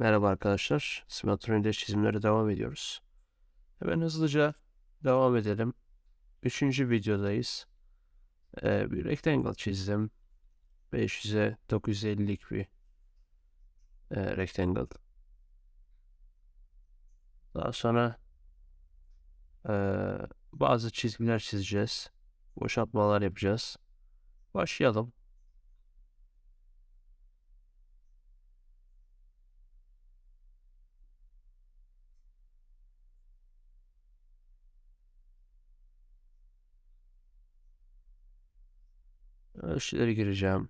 Merhaba arkadaşlar. Simetronide çizimlere devam ediyoruz. Hemen hızlıca devam edelim. Üçüncü videodayız. Ee, bir rectangle çizdim. 500'e 950'lik bir e, rectangle. Daha sonra e, bazı çizgiler çizeceğiz. Boşaltmalar yapacağız. Başlayalım. Ölçüleri gireceğim.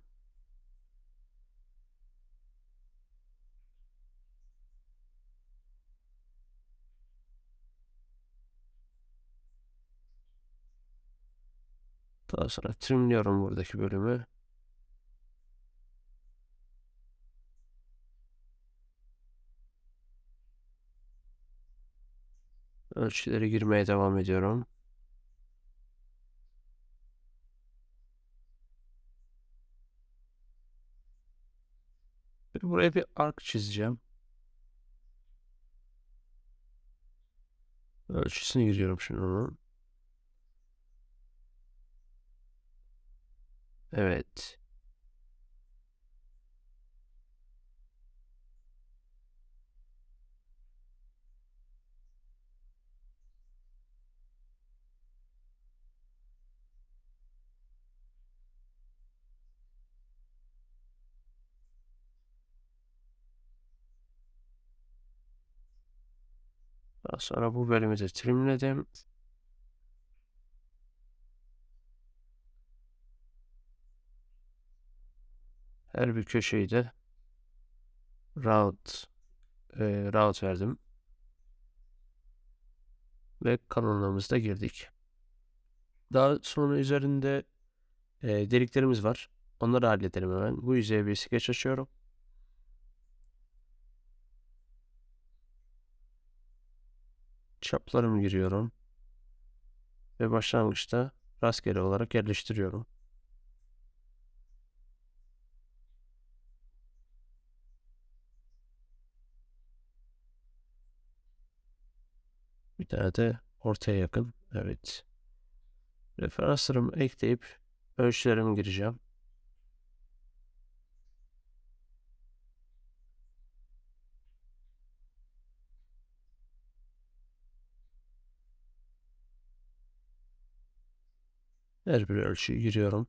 Daha sonra trimliyorum buradaki bölümü. Ölçüleri girmeye devam ediyorum. Ve buraya bir ark çizeceğim. Ölçüsünü giriyorum şimdi onun. Evet. Daha sonra bu bölümü de trimledim. Her bir köşeyi de round e, round verdim. Ve kalınlığımızda girdik. Daha sonra üzerinde e, deliklerimiz var. Onları halledelim hemen. Bu yüzeye bir skeç açıyorum. Çaplarımı giriyorum. Ve başlangıçta rastgele olarak yerleştiriyorum. Bir tane de ortaya yakın. Evet. Referanslarımı ekleyip ölçülerimi gireceğim. Her bir ölçüyü giriyorum.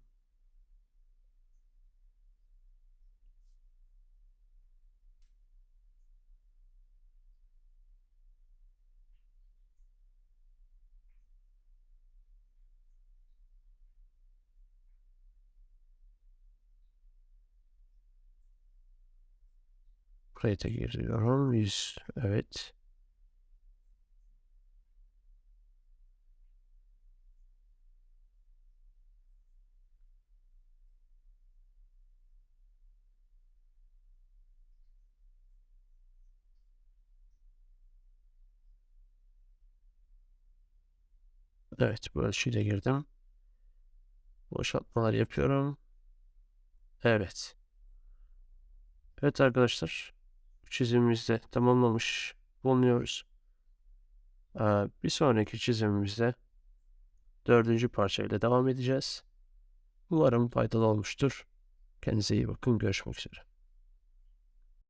Buraya giriyorum. 100. Evet. Evet bu ölçüyü de girdim. Boşaltmalar yapıyorum. Evet. Evet arkadaşlar. Çizimimizde tamamlamış bulunuyoruz. Ee, bir sonraki çizimimizde dördüncü parçayla devam edeceğiz. Umarım faydalı olmuştur. Kendinize iyi bakın. Görüşmek üzere.